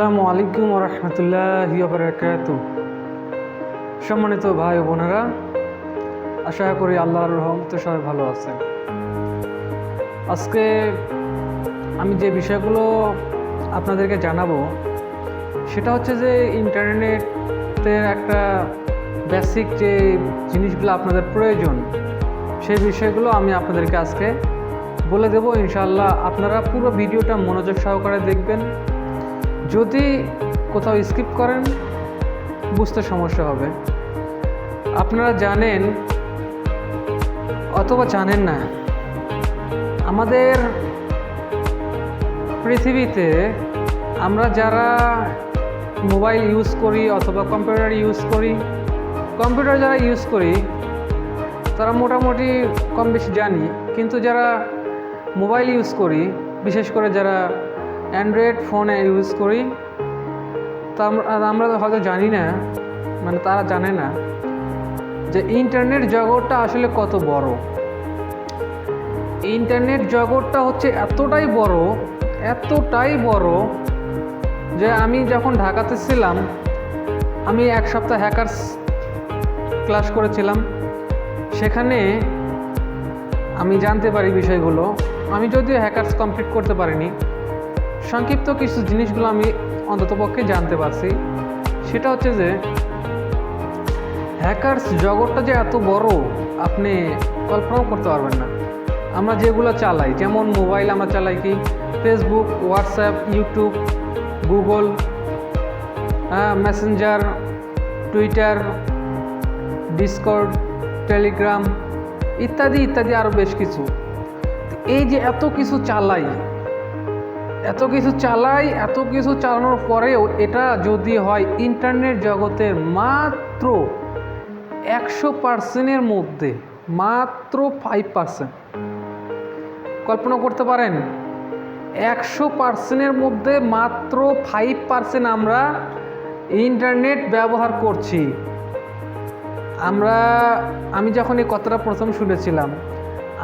আসসালামু আলাইকুম রহমতুল্লাহ সম্মানিত ভাই বোনেরা, আশা করি আল্লাহর রহমতে সবাই ভালো আছেন। আজকে আমি যে বিষয়গুলো আপনাদেরকে জানাব, সেটা হচ্ছে যে ইন্টারনেটের একটা বেসিক যে জিনিসগুলো আপনাদের প্রয়োজন, সেই বিষয়গুলো আমি আপনাদেরকে আজকে বলে দেবো। ইনশাল্লাহ আপনারা পুরো ভিডিওটা মনোযোগ সহকারে দেখবেন। যদি কোথাও স্কিপ করেন, বুঝতে সমস্যা হবে। আপনারা জানেন অথবা জানেন না, আমাদের পৃথিবীতে আমরা যারা মোবাইল ইউজ করি অথবা কম্পিউটার ইউজ করি, কম্পিউটার যারা ইউজ করি, তারা মোটামুটি কম বেশি জানি। কিন্তু যারা মোবাইল ইউজ করি, বিশেষ করে যারা অ্যান্ড্রয়েড ফোনে ইউজ করি। তা আমরা হয়তো জানি না মানে তারা জানে না, যে ইন্টারনেট জগৎটা আসলে কত বড়। ইন্টারনেট জগৎটা হচ্ছে এতটাই বড় এতটাই বড় যে আমি যখন ঢাকাতে ছিলাম, আমি এক সপ্তাহ হ্যাকার্স ক্লাস করেছিলাম। সেখানে আমি জানতে পারি বিষয়গুলো। আমি যদিও হ্যাকার্স কমপ্লিট করতে পারিনি সংক্ষিপ্ত কিছু জিনিসগুলো আমি অন্ততপক্ষে জানতে পারছি। সেটা হচ্ছে যে হ্যাকার্স জগৎটা যে এত বড়, আপনি কল্পনাও করতে পারবেন না। আমরা যেগুলো চালাই, যেমন মোবাইল আমরা চালাই কি? Facebook WhatsApp YouTube Google Messenger Twitter Discord Telegram ইত্যাদি ইত্যাদি আরও বেশ কিছু। এই যে এত কিছু চালাই এত কিছু চালাই, এত কিছু চালানোর পরেও এটা যদি হয় ইন্টারনেট জগতের মাত্র একশো পার্সেন্টের মধ্যে, মাত্র ফাইভ পার্সেন্ট কল্পনা করতে পারেন, একশো পার্সেন্টের মধ্যে মাত্র ফাইভ পার্সেন্ট আমরা ইন্টারনেট ব্যবহার করছি। আমরা, আমি যখন এই কথাটা প্রথম শুনেছিলাম,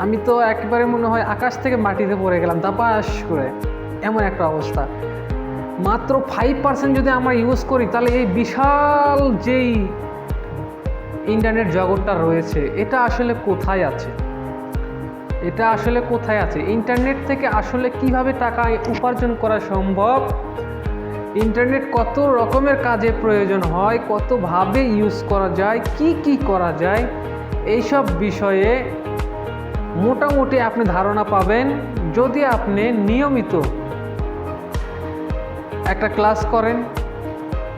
আমি তো একেবারে মনে হয় আকাশ থেকে মাটিতে পড়ে গেলাম, দাপাস করে। এমন একটা অবস্থা। মাত্র ফাইভ পার্সেন্ট যদি আমরা ইউজ করি, তাহলে এই বিশাল যেই ইন্টারনেট জগৎটা রয়েছে, এটা আসলে কোথায় আছে? এটা আসলে কোথায় আছে? ইন্টারনেট থেকে আসলে কীভাবে টাকা উপার্জন করা সম্ভব? ইন্টারনেট কত রকমের কাজে প্রয়োজন হয়? কতভাবে ইউজ করা যায়? কি কি করা যায়? এইসব বিষয়ে মোটামুটি আপনি ধারণা পাবেন। যদি আপনি নিয়মিত একটা ক্লাস করেন,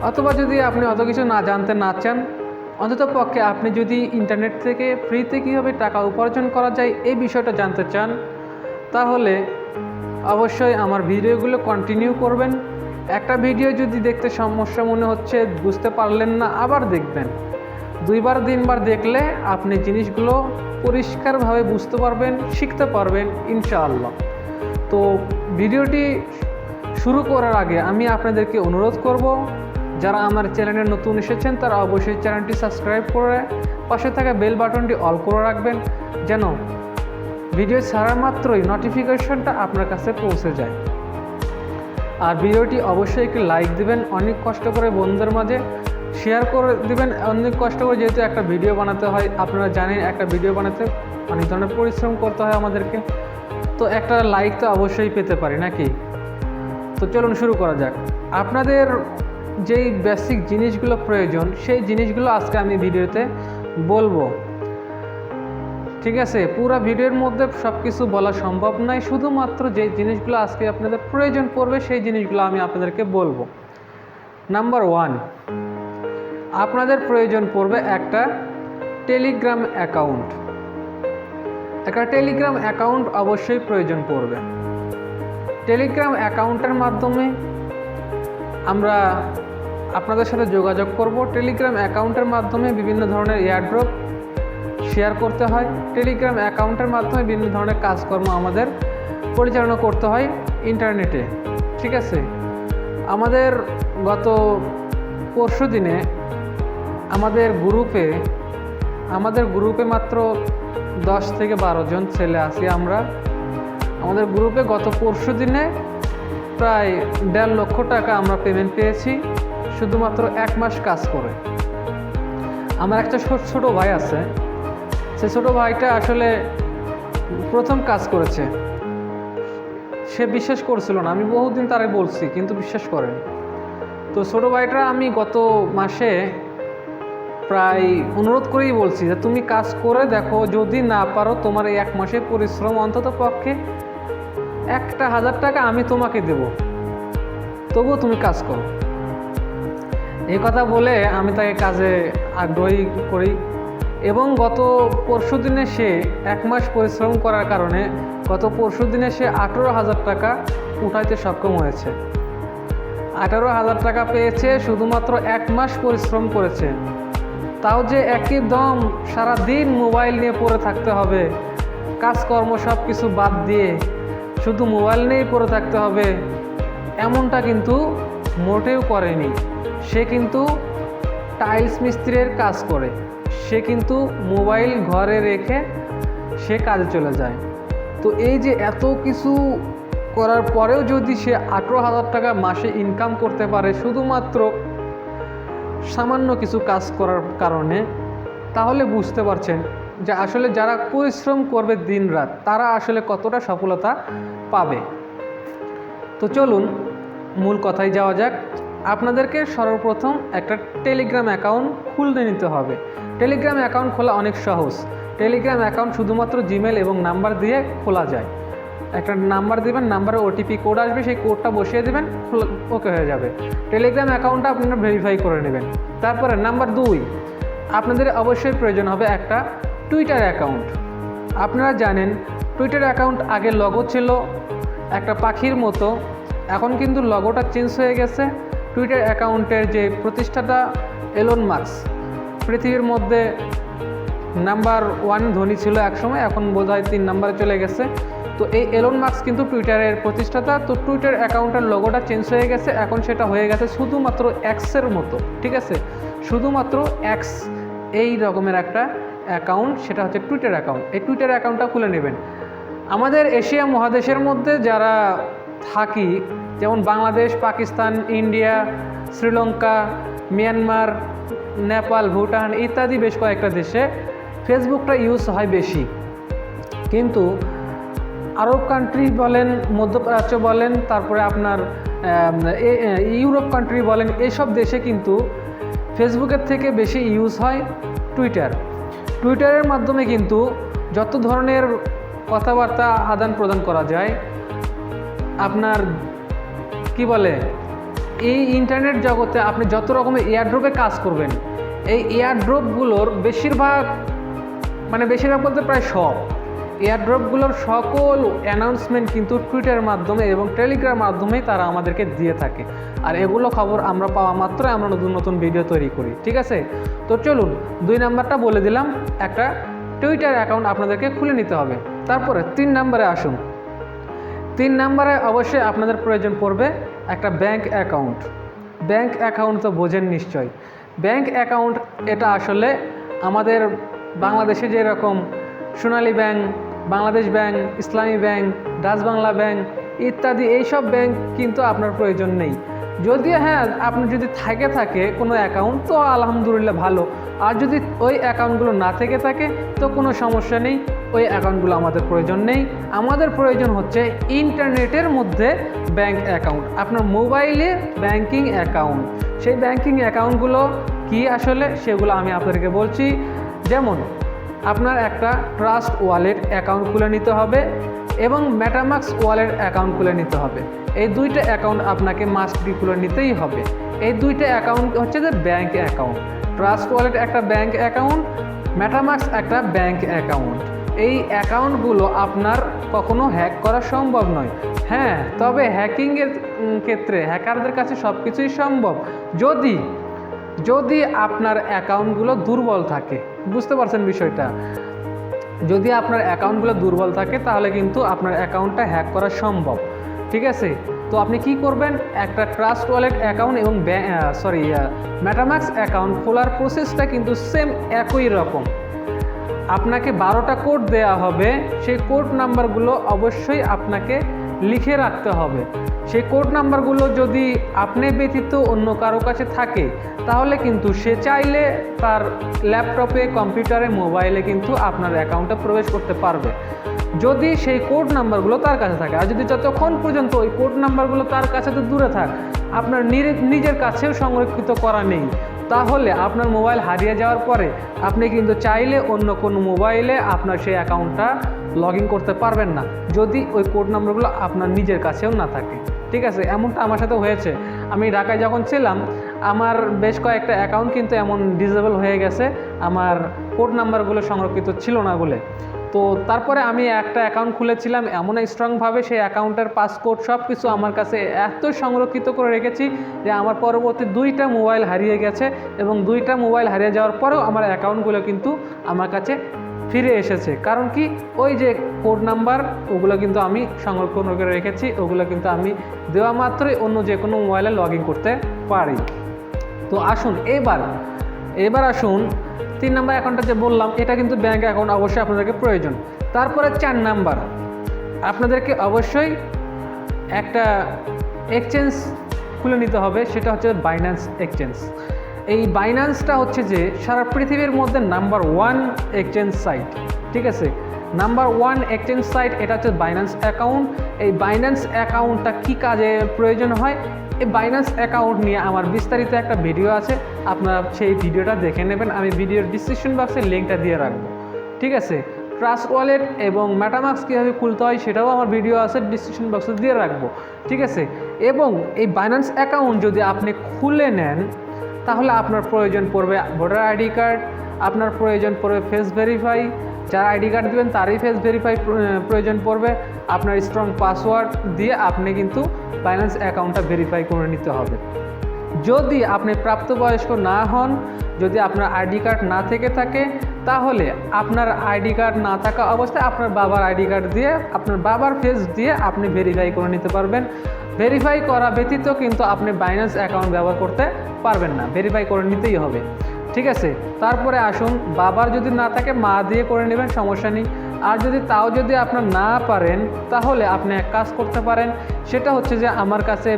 অথবা যদি আপনি অত কিছু না জানতে না চান, অন্তত পক্ষে আপনি যদি ইন্টারনেট থেকে ফ্রিতে কীভাবে টাকা উপার্জন করা যায় এই বিষয়টা জানতে চান, তাহলে অবশ্যই আমার ভিডিওগুলো কন্টিনিউ করবেন। একটা ভিডিও যদি দেখতে সমস্যা মনে হচ্ছে, বুঝতে পারলেন না, আবার দেখবেন। দুইবার, তিনবার দেখলে আপনি জিনিসগুলো পরিষ্কারভাবে বুঝতে পারবেন, শিখতে পারবেন, ইনশাআল্লাহ। তো ভিডিওটি শুরু করার আগে আমি আপনাদেরকে অনুরোধ করব, যারা আমার চ্যানেলে নতুন এসেছেন, তারা অবশ্যই চ্যানেলটি সাবস্ক্রাইব করে পাশে থাকা বেল বাটনটি অল করে রাখবেন, যেন ভিডিও ছাড়া মাত্রই নোটিফিকেশনটা আপনার কাছে পৌঁছে যায়। আর ভিডিওটি অবশ্যই একটি লাইক দিবেন, অনেক কষ্ট করে বন্ধুদের মাঝে শেয়ার করে দিবেন, অনেক কষ্ট করে যেহেতু একটা ভিডিও বানাতে হয়, আপনারা জানেন একটা ভিডিও বানাতে অনেক ধরনের পরিশ্রম করতে হয় আমাদেরকে। তো একটা লাইক তো অবশ্যই পেতে পারি, নাকি? তো চলুন শুরু করা যাক। আপনাদের যেই বেসিক জিনিসগুলো প্রয়োজন, সেই জিনিসগুলো আজকে আমি ভিডিওতে বলব। ঠিক আছে? পুরো ভিডিওর মধ্যে সব কিছু বলা সম্ভব নয়। শুধুমাত্র যে জিনিসগুলো আজকে আপনাদের প্রয়োজন পড়বে, সেই জিনিসগুলো আমি আপনাদেরকে বলব। নাম্বার ওয়ান আপনাদের প্রয়োজন পড়বে একটা টেলিগ্রাম অ্যাকাউন্ট একটা টেলিগ্রাম অ্যাকাউন্ট অবশ্যই প্রয়োজন পড়বে। টেলিগ্রাম অ্যাকাউন্টের মাধ্যমে আমরা আপনাদের সাথে যোগাযোগ করব। টেলিগ্রাম অ্যাকাউন্টের মাধ্যমে বিভিন্ন ধরনের এয়ারড্রপ শেয়ার করতে হয়। টেলিগ্রাম অ্যাকাউন্টের মাধ্যমে বিভিন্ন ধরনের কাজকর্ম আমাদের পরিচালনা করতে হয় ইন্টারনেটে। ঠিক আছে? আমাদের গত পরশু দিনে আমাদের গ্রুপে আমাদের গ্রুপে মাত্র দশ থেকে বারো জন ছেলে আছি আমরা। আমাদের গ্রুপে গত পরশু দিনে প্রায় দেড় লক্ষ টাকা আমরা পেমেন্ট পেয়েছি, শুধুমাত্র এক মাস কাজ করে। আমার একটা ছোট ভাই আছে। সে ছোট ভাইটা আসলে প্রথম কাজ করেছে। সে বিশ্বাস করছিল না। আমি বহুদিন তারে বলছি, কিন্তু বিশ্বাস করেন। তো ছোট ভাইটা আমি গত মাসে প্রায় অনুরোধ করেই বলছি যে, তুমি কাজ করে দেখো, যদি না পারো তোমার এই এক মাসের পরিশ্রম অন্তত পক্ষে একটা হাজার টাকা আমি তোমাকে দেব। তবুও তুমি কাজ করো। এই কথা বলে আমি তাকে কাজে আগ্রহী করি এবং গত পরশু দিনে সে এক মাস পরিশ্রম করার কারণে গত পরশু দিনে সে আঠেরো হাজার টাকা উঠাইতে সক্ষম হয়েছে। আঠারো হাজার টাকা পেয়েছে, শুধুমাত্র এক মাস পরিশ্রম করেছে। তাও যে একই দম সারাদিন মোবাইল নিয়ে পড়ে থাকতে হবে, কাজকর্ম সব কিছু বাদ দিয়ে শুধু মোবাইল নিয়েই পড়ে থাকতে হবে। এমনটা কিন্তু মোটেও করেনি। সে কিন্তু টাইলস মিস্ত্রির কাজ করে। সে কিন্তু মোবাইল ঘরে রেখে সে কাজে চলে যায়। তো এই যে এত কিছু করার পরেও যদি সে আঠেরো হাজার টাকা মাসে ইনকাম করতে পারে শুধুমাত্র সামান্য কিছু কাজ করার কারণে, তাহলে বুঝতে পারছেন যে আসলে যারা পরিশ্রম করবে দিন রাত, তারা আসলে কতটা সফলতা পাবে? তো চলুন, মূল কথায় যাওয়া যাক। আপনাদেরকে সর্বপ্রথম একটা টেলিগ্রাম অ্যাকাউন্ট খুলতে নিতে হবে। টেলিগ্রাম অ্যাকাউন্ট খোলা অনেক সহজ। টেলিগ্রাম অ্যাকাউন্ট শুধুমাত্র জিমেল এবং নাম্বার দিয়ে খোলা যায়। একটা নাম্বার দিবেন নাম্বারে ওটিপি কোড আসবে, সেই কোডটা বসিয়ে দেবেন ওকে হয়ে যাবে। টেলিগ্রাম অ্যাকাউন্টটা আপনারা ভেরিফাই করে নেবেন। তারপরে নাম্বার দুই, আপনাদের অবশ্যই প্রয়োজন হবে একটা টুইটার অ্যাকাউন্ট আপনারা জানেন টুইটার অ্যাকাউন্ট আগে লগো ছিল একটা পাখির মতো। এখন কিন্তু লগোটা চেঞ্জ হয়ে গেছে। টুইটার অ্যাকাউন্টের যে প্রতিষ্ঠাতা এলন মার্কস পৃথিবীর মধ্যে নাম্বার ওয়ান ধনী ছিল একসময়, এখন বোধহয় তিন নাম্বারে চলে গেছে। তো এই এলন মার্কস কিন্তু টুইটারের প্রতিষ্ঠাতা। তো টুইটার অ্যাকাউন্টের লোগোটা চেঞ্জ হয়ে গেছে। এখন সেটা হয়ে গেছে শুধুমাত্র এক্সের মতো, ঠিক আছে? শুধুমাত্র এক্স এই রকমের একটা অ্যাকাউন্ট সেটা হচ্ছে টুইটার অ্যাকাউন্ট এই টুইটার অ্যাকাউন্টটা খুলে নেবেন। আমাদের এশিয়া মহাদেশের মধ্যে যারা থাকি, যেমন বাংলাদেশ, পাকিস্তান, ইন্ডিয়া, শ্রীলঙ্কা, মিয়ানমার, নেপাল, ভুটান ইত্যাদি বেশ কয়েকটা দেশে ফেসবুকটা ইউজ হয় বেশি। কিন্তু আরব কান্ট্রি বলেন, মধ্যপ্রাচ্য বলেন, তারপরে আপনার ইউরোপ কান্ট্রি বলেন, এসব দেশে কিন্তু ফেসবুকের থেকে বেশি ইউজ হয় টুইটার টুইটারের মাধ্যমে কিন্তু যত ধরনের কথাবার্তা আদান প্রদান করা যায়, আপনার, কি বলে, এই ইন্টারনেট জগতে আপনি যত রকমের এয়ারড্রপে কাজ করবেন, এই এয়ারড্রপগুলোর বেশিরভাগ মানে বেশিরভাগ বলতে প্রায় সব। এয়ারড্রপগুলোর সকল অ্যানাউন্সমেন্ট কিন্তু টুইটারের মাধ্যমে এবং টেলিগ্রাম মাধ্যমেই তারা আমাদেরকে দিয়ে থাকে। আর এগুলো খবর আমরা পাওয়া মাত্র আমরা নতুন নতুন ভিডিও তৈরি করি, ঠিক আছে? তো চলুন, দুই নাম্বারটা বলে দিলাম, একটা টুইটার অ্যাকাউন্ট আপনাদেরকে খুলে নিতে হবে। তারপরে তিন নাম্বারে আসুন। তিন নাম্বারে অবশ্যই আপনাদের প্রয়োজন পড়বে একটা ব্যাংক অ্যাকাউন্ট ব্যাংক অ্যাকাউন্ট তো বোঝেন নিশ্চয়। ব্যাংক অ্যাকাউন্ট এটা আসলে আমাদের বাংলাদেশে যেরকম Sonali bank Bangladesh bank, Islami bank, Dutch Bangla bank ইত্যাদি এইসব ব্যাংক কিন্তু আপনার প্রয়োজন নেই। যদিও হ্যাঁ আপনি যদি থাকে থাকে কোনো অ্যাকাউন্ট, তো আলহামদুলিল্লাহ ভালো। আর যদি ওই অ্যাকাউন্টগুলো না থেকে থাকে, তো কোনো সমস্যা নেই, ওই অ্যাকাউন্টগুলো আমাদের প্রয়োজন নেই। আমাদের প্রয়োজন হচ্ছে ইন্টারনেটের মধ্যে ব্যাংক অ্যাকাউন্ট, আপনার মোবাইলে ব্যাংকিং অ্যাকাউন্ট। সেই ব্যাংকিং অ্যাকাউন্টগুলো কি আসলে, সেগুলো আমি আপনাদেরকে বলছি। যেমন আপনার একটা ট্রাস্ট ওয়ালেট অ্যাকাউন্ট খুলে নিতে হবে এবং ম্যাটামাক্স ওয়ালেট অ্যাকাউন্ট খুলে নিতে হবে। এই দুইটা অ্যাকাউন্ট আপনাকে মাস্ট বি খুলে নিতেই হবে। এই দুইটা অ্যাকাউন্ট হচ্ছে যে ব্যাঙ্ক অ্যাকাউন্ট ট্রাস্ট ওয়ালেট একটা ব্যাঙ্ক অ্যাকাউন্ট ম্যাটামাক্স একটা ব্যাঙ্ক অ্যাকাউন্ট এই অ্যাকাউন্টগুলো আপনার কখনো হ্যাক করা সম্ভব নয়। হ্যাঁ তবে হ্যাকিংয়ের ক্ষেত্রে হ্যাকারদের কাছে সব কিছুই সম্ভব। যদি যদি আপনার অ্যাকাউন্টগুলো দুর্বল থাকে, বুঝতে পারছেন বিষয়টা? যদি আপনার অ্যাকাউন্টগুলো দুর্বল থাকে, তাহলে কিন্তু আপনার অ্যাকাউন্টটা হ্যাক করা সম্ভব। ঠিক আছে? তো আপনি কি করবেন? একটা ট্রাস্ট ওয়ালেট অ্যাকাউন্ট এবং সরি ম্যাটামাক্স অ্যাকাউন্ট খোলার প্রসেসটা কিন্তু সেম একই রকম। আপনাকে বারোটা কোড দেয়া হবে। সেই কোড নাম্বারগুলো অবশ্যই আপনাকে লিখে রাখতে হবে। সেই কোড নাম্বারগুলো যদি আপনি ব্যতীত অন্য কারও কাছে থাকে, তাহলে কিন্তু সে চাইলে তার ল্যাপটপে কম্পিউটারে মোবাইলে কিন্তু আপনার অ্যাকাউন্টে প্রবেশ করতে পারবে। যদি সেই কোড নাম্বারগুলো তার কাছে থাকে, আর যদি যতক্ষণ পর্যন্ত ওই কোড নাম্বারগুলো তার কাছে তো দূরে থাক, আপনার নিরে- নিজের কাছেও সংরক্ষিত করা নেই। তাহলে আপনার মোবাইল হারিয়ে যাওয়ার পরে আপনি কিন্তু চাইলে অন্য কোনো মোবাইলে আপনার সেই অ্যাকাউন্টটা লগ ইন করতে পারবেন না, যদি ওই কোড নাম্বারগুলো আপনার নিজের কাছেও না থাকে। ঠিক আছে? এমনটা আমার সাথে হয়েছে। আমি ঢাকায় যখন ছিলাম, আমার বেশ কয়েকটা অ্যাকাউন্ট কিন্তু এমন ডিজেবল হয়ে গেছে। আমার কোড নাম্বারগুলো সংরক্ষিত ছিল না বলে। তো তারপরে আমি একটা অ্যাকাউন্ট খুলেছিলাম, এমন স্ট্রংভাবে সেই অ্যাকাউন্টের পাসকোড সব কিছু আমার কাছে এত সংরক্ষিত করে রেখেছি যে আমার পরবর্তী দুইটা মোবাইল হারিয়ে গেছে এবং দুইটা মোবাইল হারিয়ে যাওয়ার পরেও আমার অ্যাকাউন্টগুলো কিন্তু আমার কাছে ফিরে এসেছে। কারণ কি? ওই যে কোড নাম্বার ওগুলো কিন্তু আমি সংরক্ষণ করে রেখেছি, ওগুলো কিন্তু আমি দেওয়া মাত্রই অন্য যে কোনো মোবাইলে লগ করতে পারি। তো আসুন, এবার এবার আসুন তিন নাম্বার অ্যাকাউন্টটা যে বললাম, এটা কিন্তু ব্যাঙ্ক অ্যাকাউন্ট অবশ্যই আপনাদেরকে প্রয়োজন। তারপরে চার নাম্বার, আপনাদেরকে অবশ্যই একটা এক্সচেঞ্জ খুলে নিতে হবে, সেটা হচ্ছে বাইন্যান্স এক্সচেঞ্জ এই বাইন্যান্সটা হচ্ছে যে সারা পৃথিবীর মধ্যে নাম্বার ওয়ান এক্সচেঞ্জ সাইট ঠিক আছে? নাম্বার ওয়ান এক্সচেঞ্জ সাইট এটা হচ্ছে বাইন্যান্স অ্যাকাউন্ট এই বাইন্যান্স অ্যাকাউন্টটা কী কাজে প্রয়োজন হয়? এই বাইন্যান্স অ্যাকাউন্ট নিয়ে আমার বিস্তারিত একটা ভিডিও আছে। আপনারা সেই ভিডিওটা দেখে নেবেন। আমি ভিডিওর ডিসক্রিপশন বক্সে লিঙ্কটা দিয়ে রাখব। ঠিক আছে? ট্রাস্ট ওয়ালেট এবং ম্যাটামাক্স কীভাবে খুলতে হয় সেটাও আমার ভিডিও আছে ডিসক্রিপশন বক্সে দিয়ে রাখব। ঠিক আছে? এবং এই বাইন্যান্স অ্যাকাউন্ট যদি আপনি খুলে নেন, তাহলে আপনার প্রয়োজন পড়বে ভোটার আইডি কার্ড, আপনার প্রয়োজন পড়বে ফেস ভেরিফাই যার আইডি কার্ড দেবেন তারই ফেস ভেরিফাই প্রয়োজন পড়বে। আপনার স্ট্রং পাসওয়ার্ড দিয়ে আপনি কিন্তু বাইন্যান্স অ্যাকাউন্টটা ভেরিফাই করে নিতে হবে। যদি আপনি প্রাপ্তবয়স্ক না হন, যদি আপনার আইডি কার্ড না থেকে থাকে, তাহলে আপনার আইডি কার্ড না থাকা অবস্থায় আপনার বাবার আইডি কার্ড দিয়ে, আপনার বাবার ফেস দিয়ে আপনি ভেরিফাই করে নিতে পারবেন। ভেরিফাই করা ব্যতীত কিন্তু আপনি বাইন্যান্স অ্যাকাউন্ট ব্যবহার করতে পারবেন না। ভেরিফাই করে নিতেই হবে। ঠিক আছে? তারপরে আসুন, বাবার যদি না থাকে, মা দিয়ে করে নেবেন, সমস্যা নেই। আর যদি তাও যদি আপনার না পারেন, তাহলে আপনি এক কাজ করতে পারেন। সেটা হচ্ছে যে আমার কাছে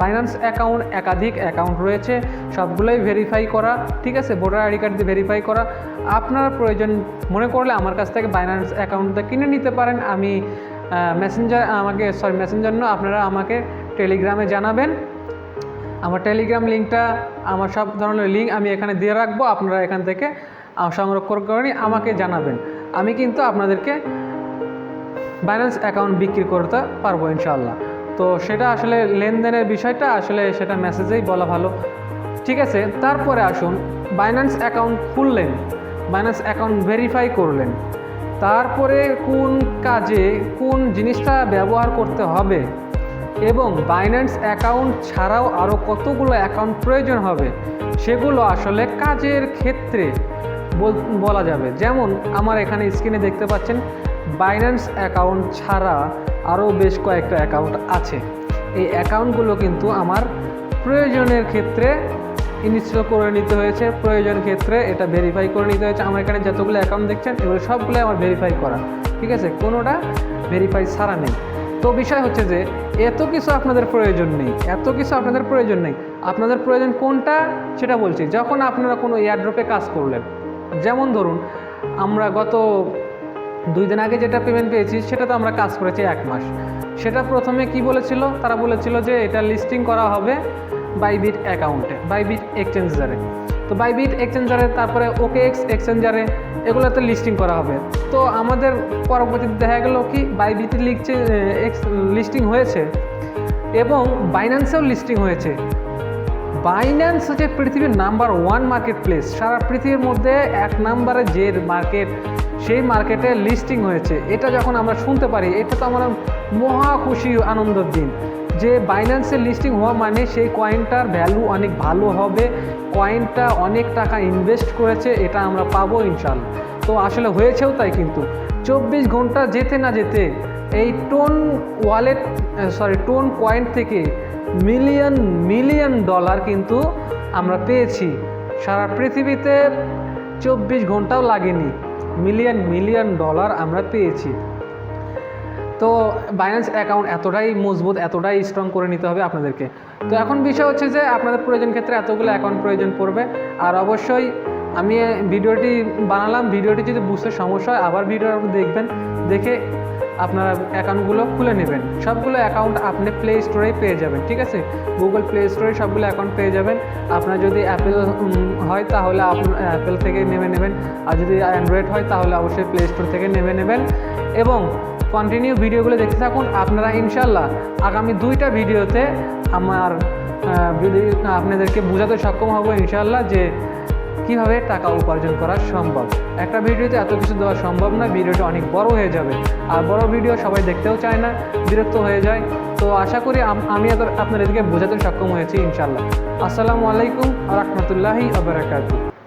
বাইন্যান্স অ্যাকাউন্ট একাধিক অ্যাকাউন্ট রয়েছে, সবগুলোই ভেরিফাই করা, ঠিক আছে? ভোটার আইডি কার্ড দিয়ে ভেরিফাই করা। আপনার প্রয়োজন মনে করলে আমার কাছ থেকে বাইন্যান্স অ্যাকাউন্টটা কিনে নিতে পারেন। আমি মেসেঞ্জার আমাকে সরি মেসেঞ্জার নয়, আপনারা আমাকে টেলিগ্রামে জানাবেন। আমার টেলিগ্রাম লিঙ্কটা আমার সব ধরনের লিঙ্ক আমি এখানে দিয়ে রাখব, আপনারা এখান থেকে সংরক্ষণ করে আমাকে জানাবেন। আমি কিন্তু আপনাদেরকে বাইন্যান্স অ্যাকাউন্ট বিক্রি করতে পারব ইনশাল্লাহ তো সেটা আসলে লেনদেনের বিষয়টা, আসলে সেটা মেসেজেই বলা ভালো। ঠিক আছে, তারপরে আসুন বাইন্যান্স অ্যাকাউন্ট খুললেন বাইন্যান্স অ্যাকাউন্ট ভেরিফাই করলেন। তারপরে কোন কাজে কোন জিনিসটা ব্যবহার করতে হবে? এবং বাইন্যান্স অ্যাকাউন্ট ছাড়াও আরও কতগুলো অ্যাকাউন্ট প্রয়োজন হবে, সেগুলো আসলে কাজের ক্ষেত্রে বল- যাবে। যেমন আমার এখানে স্ক্রিনে দেখতে পাচ্ছেন বাইন্যান্স অ্যাকাউন্ট ছাড়া আরও বেশ কয়েকটা অ্যাকাউন্ট আছে। এই অ্যাকাউন্টগুলো কিন্তু আমার প্রয়োজনের ক্ষেত্রে ইনস্টল করে নিতে হয়েছে, প্রয়োজন ক্ষেত্রে এটা ভেরিফাই করে নিতে হয়েছে। আমার এখানে যতগুলো অ্যাকাউন্ট দেখছেন, এগুলো সবগুলো আমার ভেরিফাই করা, ঠিক আছে? কোনোটা ভেরিফাই ছাড়া নেই। তো বিষয় হচ্ছে যে, এত কিছু আপনাদের প্রয়োজন নেই, এত কিছু আপনাদের প্রয়োজন নেই। আপনাদের প্রয়োজন কোনটা সেটা বলছি। যখন আপনারা কোনো এয়ারড্রপে কাজ করলেন, যেমন ধরুন, আমরা গত দুই দিন আগে যেটা পেমেন্ট পেয়েছি, সেটা তো আমরা কাজ করেছি এক মাস। সেটা প্রথমে কি বলেছিল? তারা বলেছিল যে, এটা লিস্টিং করা হবে বাইবিট অ্যাকাউন্টে বাইবিট এক্সচেঞ্জারে তো বাইবিট এক্সচেঞ্জারে তারপরে ওকে এক্স এক্সচেঞ্জারে এগুলোতে লিস্টিং করা হবে। তো আমাদের পরবর্তীতে দেখা গেল কি বাইবিটি লিখছে এক্স লিস্টিং হয়েছে এবং বাইন্যান্সেও লিস্টিং হয়েছে। বাইন্যান্স হচ্ছে পৃথিবীর নাম্বার ওয়ান মার্কেট প্লেস সারা পৃথিবীর মধ্যে এক নাম্বারে যে মার্কেট সেই মার্কেটে লিস্টিং হয়েছে। এটা যখন আমরা শুনতে পারি, এটা তো আমার মহা খুশি আনন্দের দিন। যে বাইন্যান্সে লিস্টিং হওয়া মানে সেই কয়েনটার ভ্যালু অনেক ভালো হবে কয়েনটা অনেক টাকা ইনভেস্ট করেছে, এটা আমরা পাবো ইনশাল্লাহ তো আসলে হয়েছেও তাই কিন্তু। চব্বিশ ঘণ্টা যেতে না যেতে এই tone wallet sorry tone coin থেকে মিলিয়ন মিলিয়ন ডলার কিন্তু আমরা পেয়েছি। সারা পৃথিবীতে চব্বিশ ঘন্টাও লাগেনি। মিলিয়ন মিলিয়ন ডলার আমরা পেয়েছি। তো বাইন্যান্স অ্যাকাউন্ট এতটাই মজবুত, এতটাই স্ট্রং করে নিতে হবে আপনাদেরকে। তো এখন বিষয় হচ্ছে যে, আপনাদের প্রয়োজন ক্ষেত্রে এতগুলো অ্যাকাউন্ট প্রয়োজন পড়বে। আর অবশ্যই আমি ভিডিওটি বানালাম। ভিডিওটি যদি বুঝতে সমস্যা হয়, আবার ভিডিও দেখবেন। দেখে আপনার অ্যাকাউন্টগুলো খুলে নেবেন। সবগুলো অ্যাকাউন্ট আপনি প্লে স্টোরেই পেয়ে যাবেন, ঠিক আছে? গুগল প্লে স্টোরে সবগুলো অ্যাকাউন্ট পেয়ে যাবেন। আপনার যদি অ্যাপেল হয় তাহলে অ্যাপেল থেকে নেমে নেবেন। আর যদি অ্যান্ড্রয়েড হয় তাহলে অবশ্যই প্লে স্টোর থেকে নেমে নেবেন। এবং কন্টিনিউ ভিডিওগুলো দেখতে থাকুন। আপনারা ইনশাল্লাহ আগামী দুইটা ভিডিওতে আমার আপনাদেরকে বোঝাতে সক্ষম হব ইনশাল্লাহ যে কীভাবে টাকা উপার্জন করা সম্ভব? একটা ভিডিওতে এত কিছু দেওয়া সম্ভব না, ভিডিওটা অনেক বড় হয়ে যাবে। আর বড় ভিডিও সবাই দেখতেও চায় না, বিরক্ত হয়ে যায়। তো আশা করি আম- এত- এদিকে বোঝাতে সক্ষম হয়েছি ইনশাল্লাহ আসসালামু আলাইকুম রহমতুল্লাহি আবরাকাতু